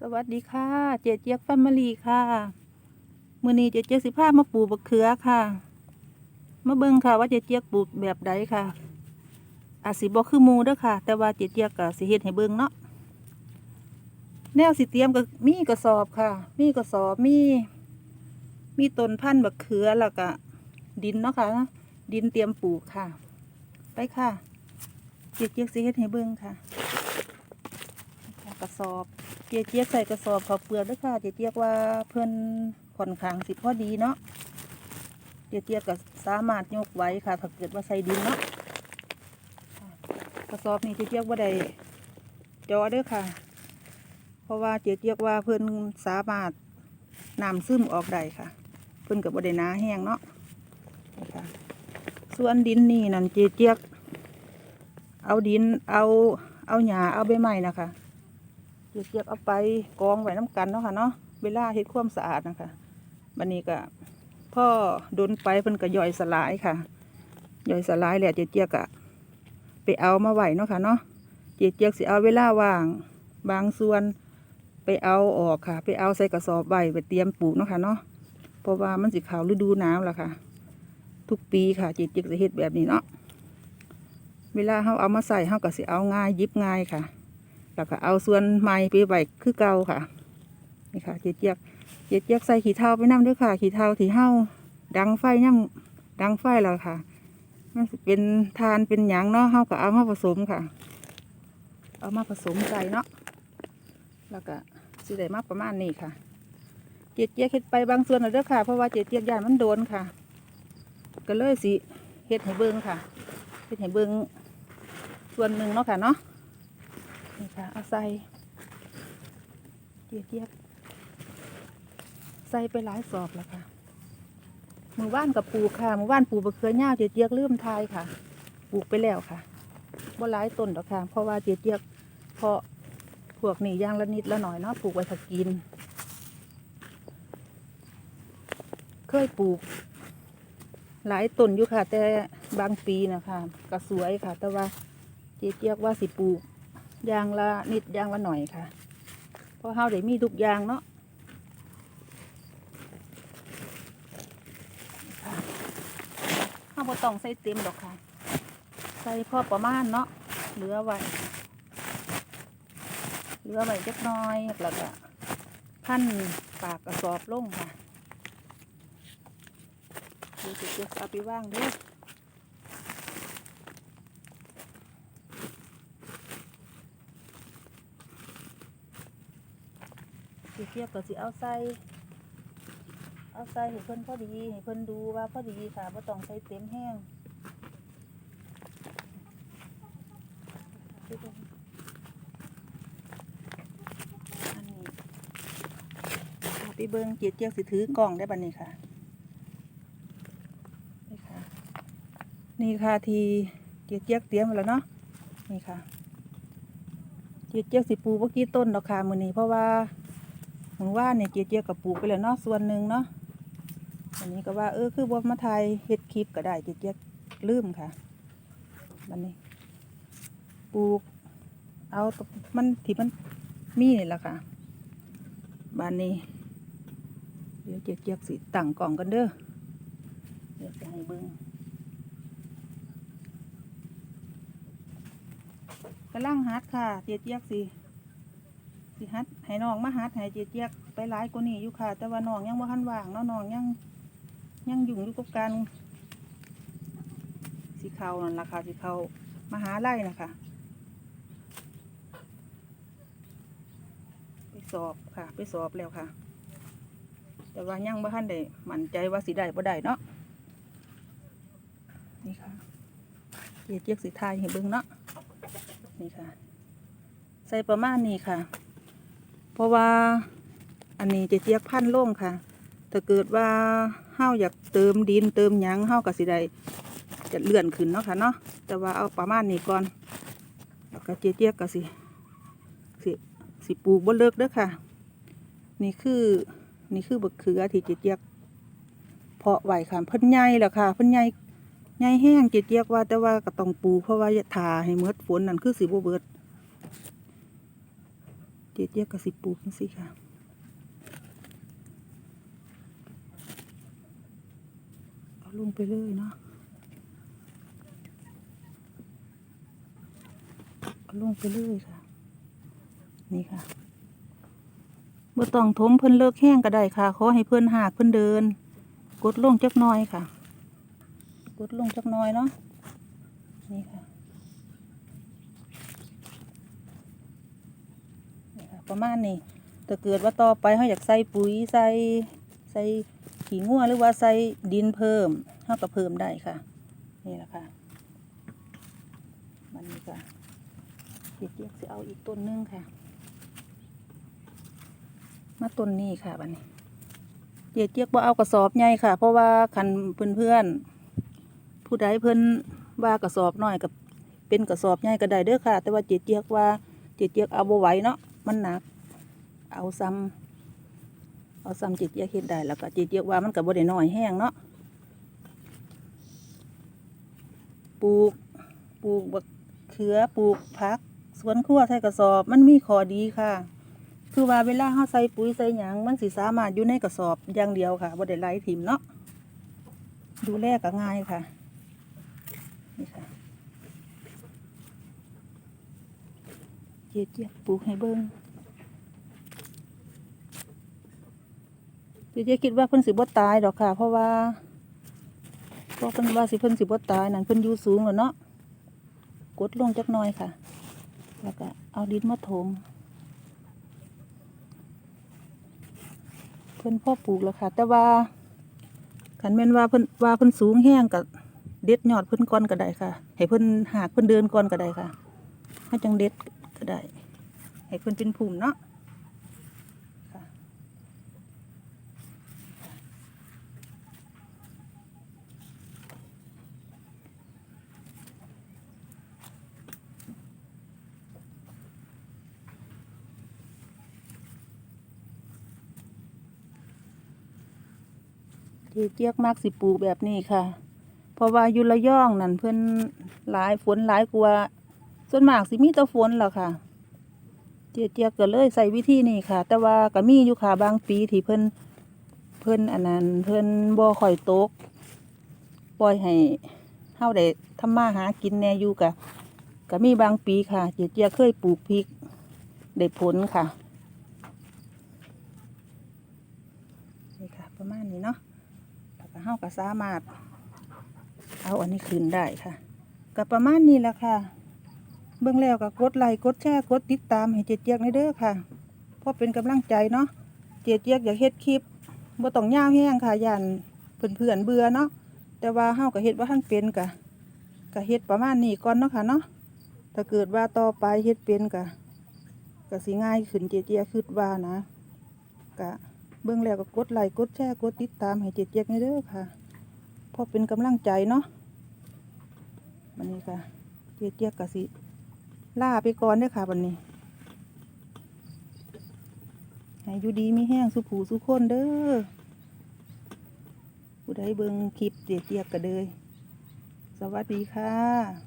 สวัสดีค่ะ เจเจี๊ยกแฟมิลี่ค่ะ มือนี้เจเจี๊ยกสิพามาปลูกบักเขือค่ะ มาเบิ่งค่ะว่าเจเจี๊ยกปลูกแบบใดค่ะ อาจสิบ่คือมูเด้อค่ะ แต่ว่าเจเจี๊ยกก็สิเฮ็ดให้เบิ่งเนาะ แนวสิเตรียมก็มีกระสอบค่ะ มีกระสอบมี มีต้นพันธุ์บักเขือแล้วก็ดินเนาะค่ะ ดินเตรียมปลูกค่ะ ไปค่ะ เจเจี๊ยกสิเฮ็ดให้เบิ่งค่ะ กระสอบ เจี๊ยกเจี๊ยกใส่กระสอบเขาวเปลือกด้วยค่ะ เจี๊ยกเจี๊ยกว่าเพื่อนค่อนข้างสิพอดีเนาะ เจี๊ยกเจี๊ยกก็สามารถยกไว้ค่ะถ้าเกิดว่าใส่ดินเนาะ กระสอบนี้เจี๊ยกเจี๊ยกว่าได้จอเด้อค่ะ เพราะว่าเจี๊ยกเจี๊ยกว่าเพื่อนสามารถนำซึมออกได้ค่ะ เพื่อนกับบ่ได้หนาแห้งเนาะส่วนดินนี่นั่นเจี๊ยเจี๊ยกเอาดินเอาเอาหญ้าเอาใบไม้นะคะ เจียกๆเอาไปกองไว้น้ำกันเนาะค่ะเนาะเวลาเฮ็ดความสะอาดนะคะบันนี้ก็พ่อดนไปเพิ่นก็ย่อยสลายค่ะย่อยสลายแล้วเจี๊ยกๆอะไปเอามาไหวเนาะค่ะเนาะเจี๊ยกสิเอาเวลาว่าง บางส่วนไปเอาออกค่ะ ไปเอาใส่กระสอบไว้ไปเตรียมปลูกเนาะค่ะเนาะเพราะว่ามันสิข้าฤดูหนาวแล้วค่ะ ทุกปีค่ะเจี๊ยกๆสิเฮ็ดแบบนี้เนาะเวลาเฮาเอามาใส่เฮาก็สิเอาง่ายยิบง่ายค่ะ แล้วก็เอาส่วนไม้ไปไว้คือเก่าค่ะ นี่ค่ะเจี๊ยกเจี๊ยกเจี๊ยกเจี๊ยกใส่ขี้เถ้าไปน้ำด้วยค่ะ ขี้เถ้าที่เห่าดังไฟย่ำดังไฟแล้วค่ะ มันเป็นทานเป็นหยางเนาะเฮาก็เอามาผสมค่ะ เอามาผสมใส่เนาะ แล้วก็สิได้มากประมาณนี้ค่ะ เจี๊ยกเจี๊ยกเฮ็ดไปบางส่วนแล้วด้อค่ะ เพราะว่าเจี๊ยกเจี๊ยกยานมันโดนค่ะ ก็เลยสิเฮ็ดให้เบิงค่ะเฮ็ดให้เบิงส่วนหนึ่งเนาะค่ะเนาะ นี่ค่ะเอาใส่เจี๊ยบเจี๊ยบใส่ไปหลายสอบแล้วค่ะหมู่บ้านกับปูค่ะหมู่บ้านปูบะเขือเน่าเจี๊ยบเจี๊ยบลืมทายค่ะปลูกไปแล้วค่ะบ่หลายต้นดอกค่ะ เพราะว่าเจี๊ยบเจี๊ยบเพาะพวกนี้อย่างละนิดละหน่อยเนาะปลูกไว้ถักกิน เคยปลูก หลายต้นอยู่ค่ะ แต่บางปีนะคะก็สวยค่ะ แต่ว่าเจี๊ยบเจี๊ยบว่าสิปลูก ยางละนิดยางละหน่อยค่ะเพราะเฮาได้มีทุกยางเนาะเฮาบ่ต้องใส่เต็มดอกค่ะ ใส่พอประมาณเนาะเหลือไว้เหลือไว้จักน้อยแล้วก็พันปากกระสอบลงค่ะดี๋ยวสิเก็บเอาไปว่างด้วย สิเทียบกับสิเอาใส่เอาใส่ให้เพิ่นพอดีให้เพิ่นดูว่าพอดีค่ะบ่ต้องใส่เต็มแห้งอันนี้เอาไปเบิ่งเจียเจียกสิถือกล่องได้บัดนี้ค่ะนี่ค่ะ นี่ค่ะทีเจียเจียกเตรียมแล้วเนาะนี่ค่ะเจียเจียกสิปูเมื่อกี้ต้นดอกค่ะมือนี้เพราะว่า หมูว่าเนี่ยเจียเจียกับปลูกไปแล้วเนาะส่วนหนึ่งเนาะอันนี้ก็ว่าเออคือบ่มาถ่ายเฮ็ดคลิปก็ได้เจียเจียลืมค่ะบันนี้ปลูก เอาตรงมันที่มันมีนี่แหละค่ะบ้านนี้เดี๋ยวเจียเจียสิตั้งกล่องกันเด้อเดี๋ยวจะให้เบิ่งกำลังฮัดค่ะ เจียเจียสิสิฮัด ให้น้องมาฮัดให้เจี๊ยกไปหลายกว่านี้อยู่ค่ะ แต่ว่าน้องยังบ่ทันว่างเนาะน้องยังยังยุ่งอยู่กับการสิเขานั่นล่ะค่ะสิเขามหาไล่นะคะไปสอบค่ะ ไปสอบแล้วค่ะ แต่ว่ายังบ่ทันได้มั่นใจว่าสิได้บ่ได้เนาะนี่ค่ะเจี๊ยกสิทายให้เบิ่งเนาะนี่ค่ะ ใส่ประมาณนี้ค่ะ เพราะว่าอันนี้จะเจียกพันธุ์ลงค่ะ ถ้าเกิดว่าเฮาอยากเติมดินเติมหยังเฮาก็สิไดจะเลื่อนขึ้นเนาะค่ะเนาะแต่ว่าเอาประมาณนี้ก่อนแล้วก็เจียเจียกก็สิสิสิปลูกบ่เลิกเด้อค่ะ นี่คือนี่คือบักเขือที่เจียเจียกเพาะไวค่ะเพิ่นใหญ่แล้วค่ะเพิ่นใหญ่ใหญ่แห้งเจียเจียกว่าแต่ว่าก็ต้องปลูกเพราะว่าอย่าทาให้เมืดฝนนั่นคือสิบ่เบิด เจี๊ยกกับสิบปลูกจังซี่ค่ะเอาลงไปเลยเนาะเอาลงไปเลยค่ะ นี่ค่ะบ่อต้องถมเพิ่นเลิกแห้งก็ได้ค่ะขอให้เพิ่นหากเพิ่นเดิน กดลงจักน่อยค่ะ กดลงจักน่อยเนาะนี่ค่ะ นี่ค่ะ ประมาณนี้ถ้าเกิดว่าต่อไปเขาอยากใส่ปุ๋ยใส่ใส่ขี้งัวหรือว่าใส่ดินเพิ่มเขาก็เพิ่มได้ค่ะ นี่แหละค่ะมันนี่ก็เดี๋ยวเจี๊ยบจะเอาอีกต้นหนึงค่ะ มาต้นนี้ค่ะบันนี้เดี๋ยวเจี๊ยบว่าเอากระสอบใหญ่ค่ะ เพราะว่าคันเพื่อนเพื่อนผู้ใดเพิ่อนว่ากระสอบน้อยกับเป็นกระสอบใหญ่ก็ได้เด้อค่ะ แต่ว่าเจี๊ยบเจี๊ยบว่าเจี๊ยบเจี๊ยบเอาบ่ไหวเนาะ มันหนัก เอาซ้ำเอาซ้ำจี๊ยบเจี๊ยบเฮ็ดได้แล้วก็จี๊ยบเจี๊ยบว่ามันก็บ่ได้น้อยแห้งเนาะปลูกปลูกบักเขือปลูกผักสวนครัวใส่กระสอบ มันมีข้อดีค่ะ คือว่าเวลาเฮาใส่ปุ๋ยใส่หยังมันสิสามารถอยู่ในกระสอบอย่างเดียวค่ะบ่ได้ไหลถิ่มเนาะดูแลก็ง่ายค่ะนี่ค่ะ เจี๊ยบเจียปลูกให้เบิ่งเจี๊ยบเจียคิดว่าเพิ่นสิบ่ตายดอกค่ะ เพราะว่าเพราะเพิ่นว่าสิเพิ่นสิบ่ตายนั่นเพิ่นอยู่สูงแล้วเนาะกดลงจักหน่อยค่ะ แล้วก็เอาดินมาถมเพิ่นพ่อปลูกแล้วค่ะ แต่ว่าขันแม่นว่าเพิ่นว่าเพิ่นสูงแห้งกับเด็ดยอดเพิ่นก่อนก็ได้ค่ะ ให้เพิ่นหากเพิ่นเดินก่อนก็ได้ค่ะให้จังเด็ด ก็ได้ ให้เพิ่นเป็นภูมิเนาะเจเจี๊ยกมากสิปลูกแบบนี้ค่ะ เพราะว่ายุระย่องนั่นเพิ่อนหลายฝนหลายกว่า ส่วนมากสิมีแต่ฝนแหละค่ะ เจียเจี๊ยกก็เลยใส่วิธีนี้ค่ะ แต่ว่าก็มีอยู่ค่ะบางปีที่เพิ่นเพิ่นอันนั้นเพิ่นบ่ค่อยตกปล่อยให้เฮาได้ทำมาหากินแน่อยู่กะก็มีบางปีค่ะ เจียเจียเคยปลูกพริกได้ผลค่ะนี่ค่ะ ประมาณนี้เนาะแล้วก็เฮาก็สามารถ เอาอันนี้คืนได้ค่ะก็ประมาณนี้แหละค่ะ เบื้องแล้วก็กดไลค์กดแชร์กดติดตามให้เจี๊ยกในเด้อค่ะเพราะเป็นกำลังใจเนาะเจี๊ยกอยากเฮ็ดคลิปบ่ต้องยาวแห้งค่ะยันเพื่อนๆเบื่อเนาะแต่ว่าเฮาก็เฮ็ดว่าท่านเป็นกะก็เฮ็ดประมาณนี้ก่อนเนาะค่ะเนาะถ้าเกิดว่าต่อไปเฮ็ดเป็นกะก็สิง่ายขึ้นเจี๊ยกคิดว่านะกะเบื้องแล้วก็กดไลค์กดแชร์กดติดตามให้เจี๊ยกในเด้อค่ะเพราะเป็นกำลังใจเนาะวันนี้ค่ะเจี๊ยกเจี๊ยกกะสิ ล่าไปก่อนเด้อค่ะวันนี้ให้อยู่ดีมีแห้งสุผูสุคนเด้อผู้ใดเบิ่งคลิปเตียกเตียกกะเดย สวัสดีค่ะ